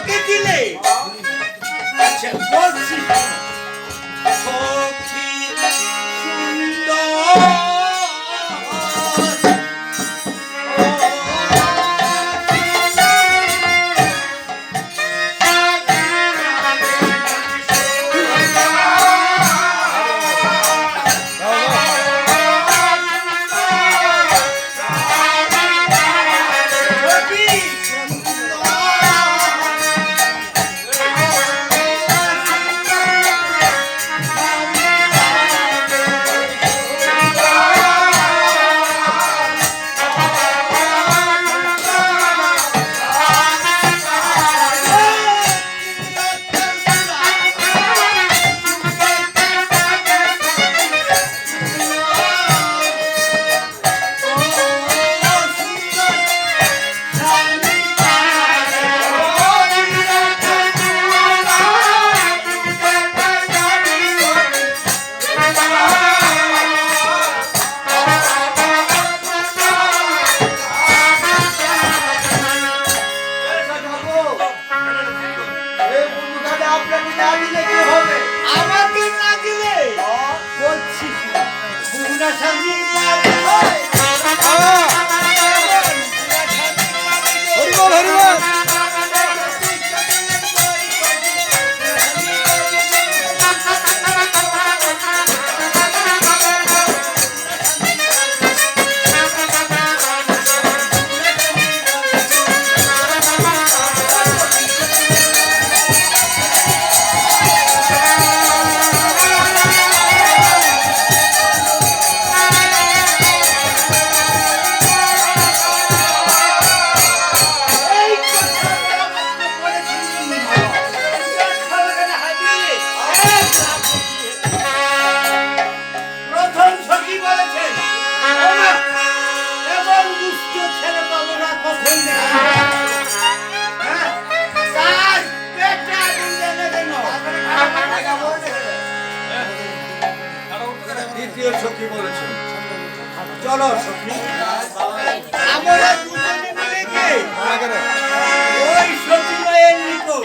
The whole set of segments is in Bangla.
আমাকে দিলে? আচ্ছা বলছি। আপনাকে না দিলে কি না দিলে? বলছি গুরুনা সখী বলেছে চলো সখী। আমরা দুজনে মিলে ওই সচিবায়ের নিকট।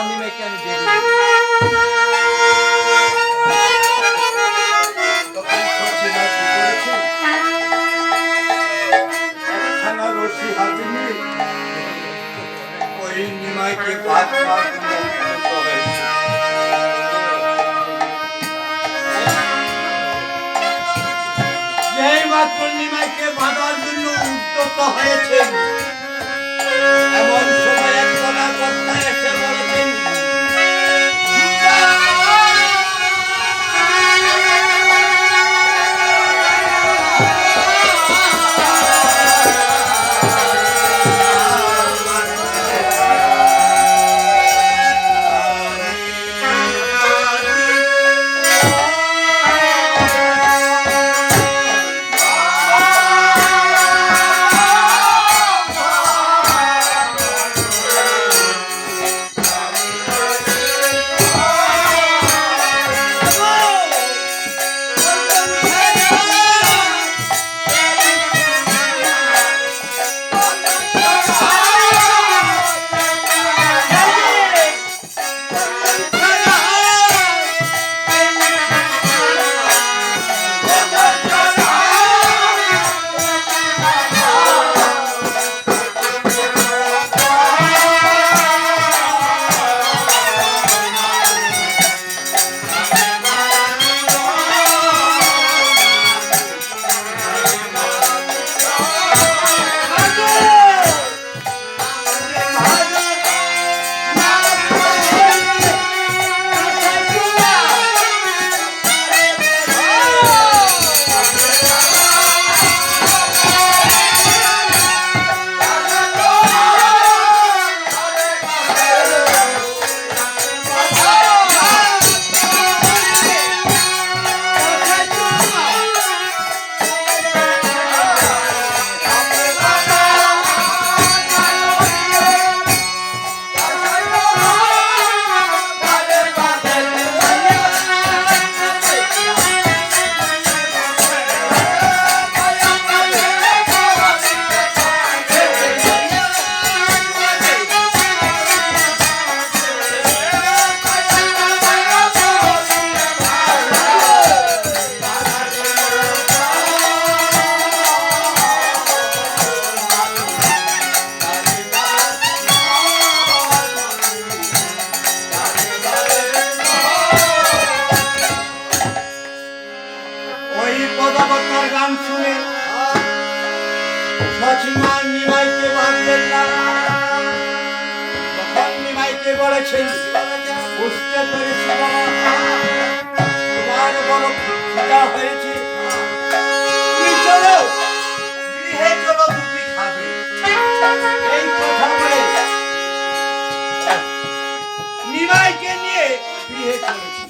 বন্দি মেয়েকে আমি দিয়ে পূর্ণিমাকে ভাত পূর্ণিমাকে বাঁধার জন্য উদ্যত হয়েছে দেবতার গান শুনে সচিমান নিমাইতে পারলেন না তখন নিমাইতে বলেছেন বুঝতে পেরেছি তোমার বড় খিদা হয়েছে নিয়ে গৃহে চলেছি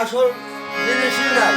আসল জিনিসই নাই।